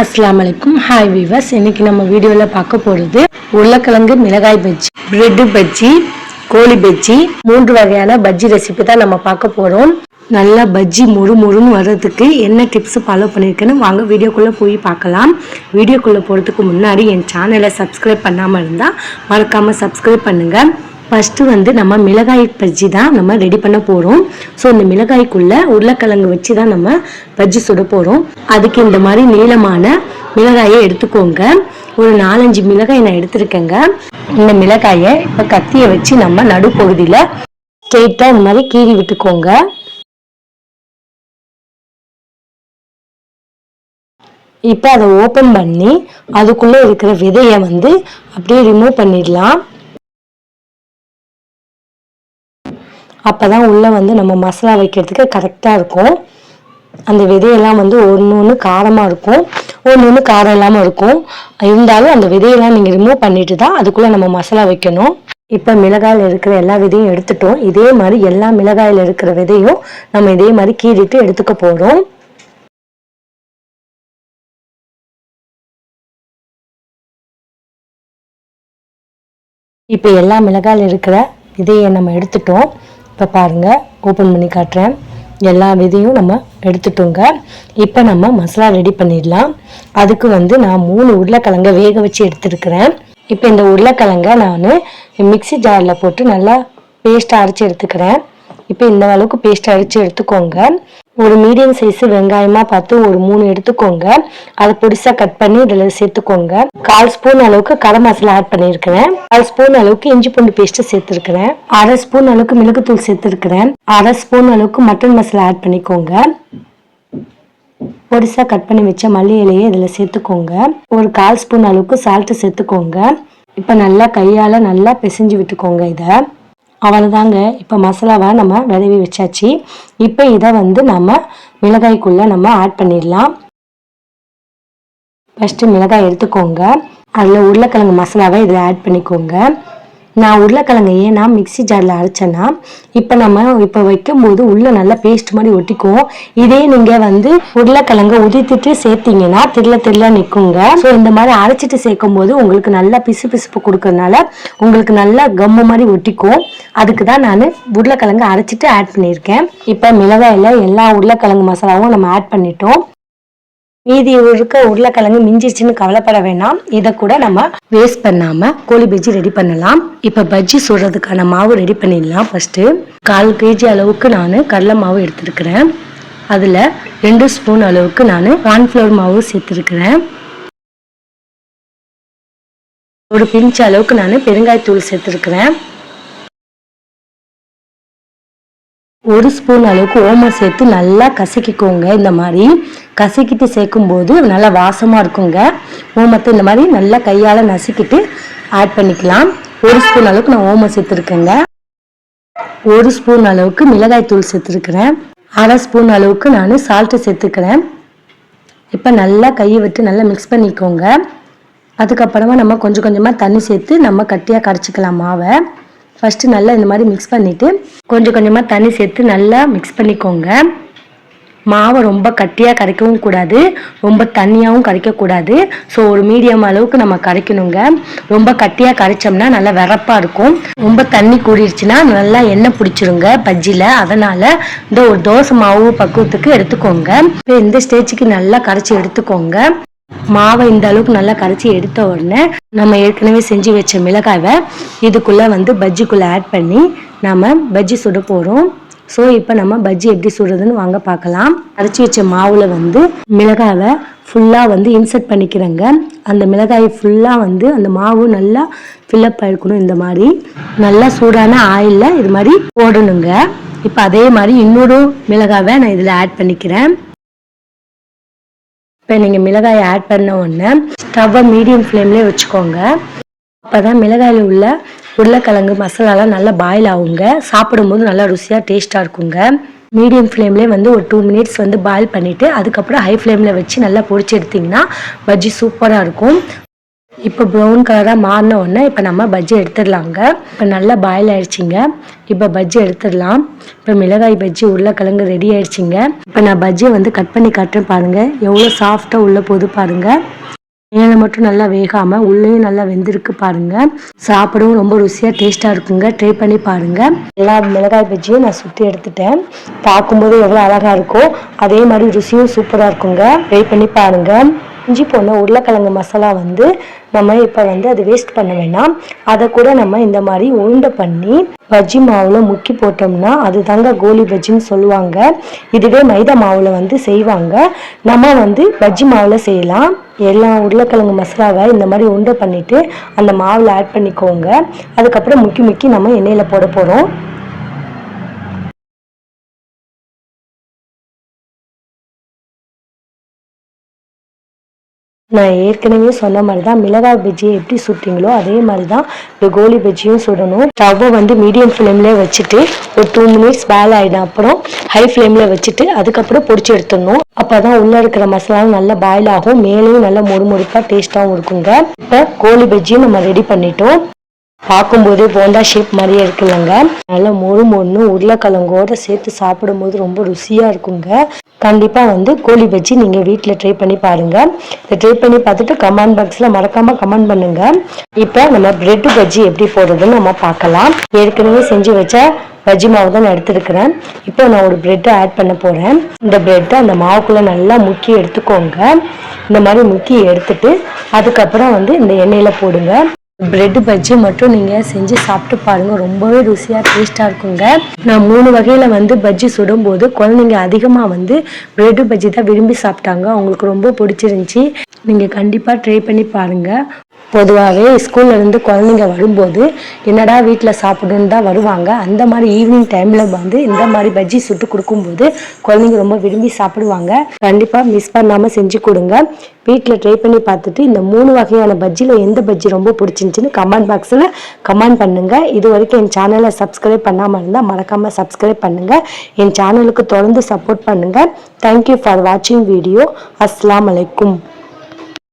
அஸ்லாம் வலைக்கும் hi viewers இன்னைக்கு நம்ம வீடியோவில் பார்க்க போகிறது உருளைக்கிழங்கு மிளகாய் பஜ்ஜி பிரெட்டு பஜ்ஜி கோழி பஜ்ஜி மூன்று வகையான பஜ்ஜி ரெசிபி தான் நம்ம பார்க்க போகிறோம் நல்லா பஜ்ஜி முறு முறுன்னு வர்றதுக்கு என்ன டிப்ஸ் ஃபாலோ பண்ணியிருக்கேன்னு வாங்க வீடியோக்குள்ளே போய் பார்க்கலாம். வீடியோக்குள்ளே போகிறதுக்கு முன்னாடி என் சேனலை சப்ஸ்கிரைப் பண்ணாமல் இருந்தால் மறக்காமல் சப்ஸ்கிரைப் பண்ணுங்கள் ஃபஸ்ட்டு வந்து நம்ம மிளகாய் பஜ்ஜி தான் நம்ம ரெடி பண்ண போகிறோம் ஸோ இந்த மிளகாய்க்குள்ளே உருளைக்கிழங்கு வச்சு தான் நம்ம பஜ்ஜி சுட போகிறோம் அதுக்கு இந்த மாதிரி நீளமான மிளகாயை எடுத்துக்கோங்க. ஒரு நாலஞ்சு மிளகாய் நான் எடுத்திருக்கேங்க. இந்த மிளகாயை இப்போ கத்தியை வச்சு நம்ம நடுப்பகுதியில் ஸ்ட்ரெயிட்டாக இந்த மாதிரி கீறி விட்டுக்கோங்க. இப்போ அதை ஓப்பன் பண்ணி அதுக்குள்ளே இருக்கிற விதையை வந்து அப்படியே ரிமூவ் பண்ணிடலாம். அப்போ தான் உள்ளே வந்து நம்ம மசாலா வைக்கிறதுக்கு கரெக்டாக இருக்கும். அந்த விதையெல்லாம் வந்து ஒன்று ஒன்று காரமாக இருக்கும். ஒன்று ஒன்று காரம் இல்லாமல் இருக்கும். இருந்தாலும் அந்த விதையெல்லாம் நீங்கள் ரிமூவ் பண்ணிட்டு தான் அதுக்குள்ளே நம்ம மசாலா வைக்கணும். இப்போ மிளகாயில் இருக்கிற எல்லா விதையும் எடுத்துட்டோம். இதே மாதிரி எல்லா மிளகாயில் இருக்கிற விதையும் நம்ம இதே மாதிரி கீறிட்டு எடுத்துக்க போகிறோம் இப்போ எல்லா மிளகாயில் இருக்கிற விதையை நம்ம எடுத்துட்டோம். இப்போ பாருங்கள் ஓப்பன் பண்ணி காட்டுறேன். எல்லா விதையும் நம்ம எடுத்துட்டோங்க. இப்போ நம்ம மசாலா ரெடி பண்ணிடலாம். அதுக்கு வந்து நான் மூணு உருளைக்கிழங்க வேக வச்சு எடுத்துருக்கிறேன். இப்போ இந்த உருளைக்கிழங்க நான் மிக்ஸி ஜாரில் போட்டு நல்லா பேஸ்ட் அரைச்சி எடுத்துக்கிறேன். இப்போ இந்த அளவுக்கு பேஸ்ட் அரைச்சி எடுத்துக்கோங்க. ஒரு மீடியம் சைஸ் வெங்காயமா பார்த்து ஒரு மூணு எடுத்துக்கோங்க. அதை பொடிசா கட் பண்ணி இதில் சேர்த்துக்கோங்க. கால் ஸ்பூன் அளவுக்கு கரம் மசாலா ஆட் பண்ணியிருக்கிறேன் கால் ஸ்பூன் அளவுக்கு இஞ்சி பூண்டு பேஸ்ட் சேர்த்துருக்கிறேன். அரை ஸ்பூன் அளவுக்கு மிளகுத்தூள் சேர்த்துருக்கிறேன். அரை ஸ்பூன் அளவுக்கு மட்டன் மசாலா ஆட் பண்ணிக்கோங்க. பொடிசா கட் பண்ணி வச்ச மல்லி இலையை இதில் சேர்த்துக்கோங்க. ஒரு கால் ஸ்பூன் அளவுக்கு சால்ட்டு சேர்த்துக்கோங்க. இப்போ நல்லா கையால் நல்லா பிசைஞ்சு விட்டுக்கோங்க இதை. அவ்வளோதாங்க இப்போ மசாலாவை நம்ம விதவி வச்சாச்சு. இப்போ இதை வந்து நம்ம மிளகாய்க்குள்ளே நம்ம ஆட் பண்ணிடலாம். ஃபஸ்ட்டு மிளகாய் எடுத்துக்கோங்க. அதில் உருளைக்கிழங்கு மசாலாவை இதில் ஆட் பண்ணிக்கோங்க. நான் உருளைக்கிழங்கு ஏன் நான் மிக்ஸி ஜாரில் அரைச்சேன்னா இப்போ நம்ம இப்போ வைக்கும்போது உள்ளே நல்லா பேஸ்ட் மாதிரி ஒட்டிக்கும் இதே நீங்கள் வந்து உருளைக்கிழங்க உதித்துட்டு சேர்த்தீங்கன்னா திருல திருல நிற்குங்க ஸோ இந்த மாதிரி அரைச்சிட்டு சேர்க்கும் போது உங்களுக்கு நல்லா பிசு பிசுப்பு கொடுக்கறதுனால உங்களுக்கு நல்லா கம்மு மாதிரி ஒட்டிக்கும். அதுக்கு தான் நான் உருளைக்கிழங்கு அரைச்சிட்டு ஆட் பண்ணியிருக்கேன். இப்போ மிளகாயில் எல்லா உருளைக்கிழங்கு மசாலாவும் நம்ம ஆட் பண்ணிட்டோம். மீதி இருக்க உருளைக்கிழங்கு மிஞ்சிருச்சுன்னு கவலைப்பட வேணாம். இதை கூட நம்ம வேஸ்ட் பண்ணாம கோழி பஜ்ஜி ரெடி பண்ணலாம். இப்ப பஜ்ஜி சுடுறதுக்கான மாவு ரெடி பண்ணிடலாம் ஃபர்ஸ்ட் கால் கேஜி அளவுக்கு நான் கடலை மாவு எடுத்திருக்கிறேன். அதுல ரெண்டு ஸ்பூன் அளவுக்கு நான் கார்ன்ஃப்ளவர் மாவு சேர்த்துருக்குறேன். ஒரு பிஞ்ச் அளவுக்கு நான் பெருங்காயத்தூள் சேர்த்துருக்குறேன். ஒரு ஸ்பூன் அளவுக்கு ஓமம் சேர்த்து நல்லா கசக்கிக்கோங்க. இந்த மாதிரி கசக்கிட்டு சேர்க்கும்போது நல்லா வாசமாக இருக்குங்க. ஓமத்தை இந்த மாதிரி நல்லா கையால் நசுக்கிட்டு ஆட் பண்ணிக்கலாம். ஒரு ஸ்பூன் அளவுக்கு நான் ஓமம் சேர்த்துருக்கேங்க. ஒரு ஸ்பூன் அளவுக்கு மிளகாய் தூள் சேர்த்துருக்கிறேன். அரை ஸ்பூன் அளவுக்கு நான் சால்ட்டு சேர்த்துக்கிறேன். இப்போ நல்லா கையை விட்டு நல்லா மிக்ஸ் பண்ணிக்கோங்க. அதுக்கப்புறமா நம்ம கொஞ்சம் கொஞ்சமாக தண்ணி சேர்த்து நம்ம கட்டியாக கரைச்சிக்கலாம் மாவை. ஃபஸ்ட்டு நல்லா இந்த மாதிரி மிக்ஸ் பண்ணிவிட்டு கொஞ்சம் கொஞ்சமாக தண்ணி சேர்த்து நல்லா மிக்ஸ் பண்ணிக்கோங்க. மாவை ரொம்ப கட்டியாக கரைக்கவும் கூடாது. ரொம்ப தண்ணியாகவும் கரைக்கக்கூடாது ஸோ ஒரு மீடியம் அளவுக்கு நம்ம கரைக்கணுங்க. ரொம்ப கட்டியாக கரைச்சோம்னா நல்லா விறப்பாக இருக்கும். ரொம்ப தண்ணி கூடிருச்சுன்னா நல்லா எண்ணெய் பிடிச்சிருங்க பஜ்ஜியில் அதனால் இந்த ஒரு தோசை மாவு பக்குவத்துக்கு எடுத்துக்கோங்க. இப்போ இந்த ஸ்டேஜுக்கு நல்லா கரைச்சி எடுத்துக்கோங்க. மாவை இந்த அளவுக்கு நல்லா கரைச்சி எடுத்த உடனே நம்ம ஏற்கனவே செஞ்சு வச்ச மிளகாவை இதுக்குள்ளே வந்து பஜ்ஜிக்குள்ளே ஆட் பண்ணி நம்ம பஜ்ஜி சுட போகிறோம் ஸோ இப்போ நம்ம பஜ்ஜி எப்படி சுடுறதுன்னு வாங்க பார்க்கலாம். அரைச்சி வச்ச மாவில் வந்து மிளகாவை ஃபுல்லாக வந்து இன்சர்ட் பண்ணிக்கிறேங்க. அந்த மிளகாய் ஃபுல்லாக வந்து அந்த மாவு நல்லா ஃபில்லப் ஆகிருக்கணும் இந்த மாதிரி. நல்லா சூடான ஆயிலில் இது மாதிரி போடணுங்க. இப்போ அதே மாதிரி இன்னொரு மிளகாவை நான் இதில் ஆட் பண்ணிக்கிறேன். இப்போ நீங்கள் மிளகாயை ஆட் பண்ண உடனே ஸ்டவ்வை மீடியம் ஃப்ளேம்லேயே வச்சுக்கோங்க. அப்போ தான் மிளகாயில் உள்ள உருளைக்கிழங்கு மசாலாலாம் நல்லா பாயில் ஆகுங்க. சாப்பிடும்போது நல்லா ருசியாக டேஸ்ட்டாக இருக்குங்க. மீடியம் ஃப்ளேம்லேயே வந்து ஒரு டூ மினிட்ஸ் வந்து பாயில் பண்ணிவிட்டு அதுக்கப்புறம் ஹை ஃப்ளேமில் வச்சு நல்லா பொரிச்சு எடுத்திங்கன்னா பஜ்ஜி சூப்பராக இருக்கும். இப்போ ப்ரௌன் கலராக மாறின உடனே இப்போ நம்ம பஜ்ஜி எடுத்துடலாங்க. இப்போ நல்லா பாயில் ஆயிடுச்சிங்க. இப்போ பஜ்ஜி எடுத்துடலாம். இப்போ மிளகாய் பஜ்ஜி உருளைக்கிழங்கு ரெடி ஆயிடுச்சிங்க. இப்போ நான் பஜ்ஜியை வந்து கட் பண்ணி காட்டுறேன் பாருங்கள் எவ்வளோ சாஃப்டாக உள்ளே போது பாருங்கள் மேலே மட்டும் நல்லா வேகாமல் உள்ளேயும் நல்லா வெந்திருக்கு பாருங்க. சாப்பிடவும் ரொம்ப ருசியாக டேஸ்ட்டாக இருக்குங்க. ட்ரை பண்ணி பாருங்கள் எல்லா மிளகாய் பஜ்ஜியும் நான் சுற்றி எடுத்துட்டேன். பார்க்கும்போது எவ்வளோ அழகாக இருக்கோ அதே மாதிரி ருசியும் சூப்பராக இருக்குங்க. ட்ரை பண்ணி பாருங்கள் இஞ்சி போன உருளைக்கிழங்கு மசாலா வந்து நம்ம இப்போ வந்து அது வேஸ்ட் பண்ண வேணாம். அதை கூட நம்ம இந்த மாதிரி உருண்டை பண்ணி பஜ்ஜி மாவில் முக்கி போட்டோம்னா அது தாங்க கோலி பஜ்ஜின்னு சொல்லுவாங்க. இதுவே மைதா மாவில் வந்து செய்வாங்க. நம்ம வந்து பஜ்ஜி மாவில் செய்யலாம். எல்லா உருளைக்கிழங்கு மசாலாவை இந்த மாதிரி உருண்டை பண்ணிவிட்டு அந்த மாவில் ஆட் பண்ணிக்கோங்க. அதுக்கப்புறம் முக்கி முக்கி நம்ம எண்ணெயில் போட போகிறோம் நான் ஏற்கனவே சொன்ன மாதிரி தான் மிளகாய் பஜ்ஜியை எப்படி சுட்டிங்களோ அதே மாதிரி தான் இந்த கோலி பஜ்ஜியும் சுடணும். ஸ்டவ்வை வந்து மீடியம் ஃப்ளேம்லேயே வச்சுட்டு ஒரு டூ மினிட்ஸ் பேல் ஆகிடும் அப்புறம் ஹை ஃப்ளேமில் வச்சுட்டு அதுக்கப்புறம் பொடிச்சு எடுத்துடணும். அப்போ தான் உள்ளே இருக்கிற மசாலாவும் நல்லா பாயில் ஆகும். மேலேயும் நல்லா மொறு மொறுப்பாக டேஸ்ட்டாகவும் இருக்குங்க. இப்போ கோலி பஜ்ஜியும் நம்ம ரெடி பண்ணிட்டோம். பார்க்கும்போதே போண்டா ஷேப் மாதிரியே இருக்குல்லங்க. நல்லா மொறு மொறுன்னு உருளைக்கிழங்கோட சேர்த்து சாப்பிடும்போது ரொம்ப ருசியாக இருக்குங்க. கண்டிப்பாக வந்து கோழி பஜ்ஜி நீங்கள் வீட்டில் ட்ரை பண்ணி பாருங்கள் இதை ட்ரை பண்ணி பார்த்துட்டு கமெண்ட் பாக்ஸில் மறக்காமல் கமெண்ட் பண்ணுங்கள் இப்போ நம்ம பிரெட் பஜ்ஜி எப்படி போடுறதுன்னு நம்ம பார்க்கலாம். ஏற்கனவே செஞ்சு வச்ச பஜ்ஜி மாவு தான் நான் எடுத்துருக்கிறேன். இப்போ நான் ஒரு பிரெட்டை ஆட் பண்ண போகிறேன் இந்த பிரெட்டை அந்த மாவுக்குள்ளே நல்லா முக்கி எடுத்துக்கோங்க. இந்த மாதிரி முக்கி எடுத்துட்டு அதுக்கப்புறம் வந்து இந்த எண்ணெயில் போடுங்க. பிரெட் பஜ்ஜி மட்டும் நீங்கள் செஞ்சு சாப்பிட்டு பாருங்கள் ரொம்பவே ருசியாக டேஸ்ட்டாக இருக்குங்க. நான் மூணு வகையில் வந்து பஜ்ஜி சுடும்போது குழந்தைங்க அதிகமாக வந்து பிரெட் பஜ்ஜி தான் விரும்பி சாப்பிட்டாங்க. அவங்களுக்கு ரொம்ப பிடிச்சிருந்துச்சி. நீங்கள் கண்டிப்பாக ட்ரை பண்ணி பாருங்கள் பொதுவாகவே ஸ்கூல்லேருந்து குழந்தைங்க வரும்போது என்னடா வீட்டில் சாப்பிடுன்னு தான் வருவாங்க. அந்த மாதிரி ஈவினிங் டைமில் வந்து இந்த மாதிரி பஜ்ஜி சுட்டு கொடுக்கும்போது குழந்தைங்க ரொம்ப விரும்பி சாப்பிடுவாங்க. கண்டிப்பாக மிஸ் பண்ணாமல் செஞ்சு கொடுங்க. வீட்டில் ட்ரை பண்ணி பார்த்துட்டு இந்த மூணு வகையான பஜ்ஜியில் எந்த பஜ்ஜி ரொம்ப பிடிச்சிருந்துச்சின்னு கமெண்ட் பாக்ஸில் கமெண்ட் பண்ணுங்கள் இது வரைக்கும் என் சேனலை சப்ஸ்கிரைப் பண்ணாமல் இருந்தால் மறக்காமல் சப்ஸ்கிரைப் பண்ணுங்கள் என் சேனலுக்கு தொடர்ந்து சப்போர்ட் பண்ணுங்கள் தேங்க்யூ ஃபார் வாட்சிங் வீடியோ அஸ்லாம் அலைக்கும்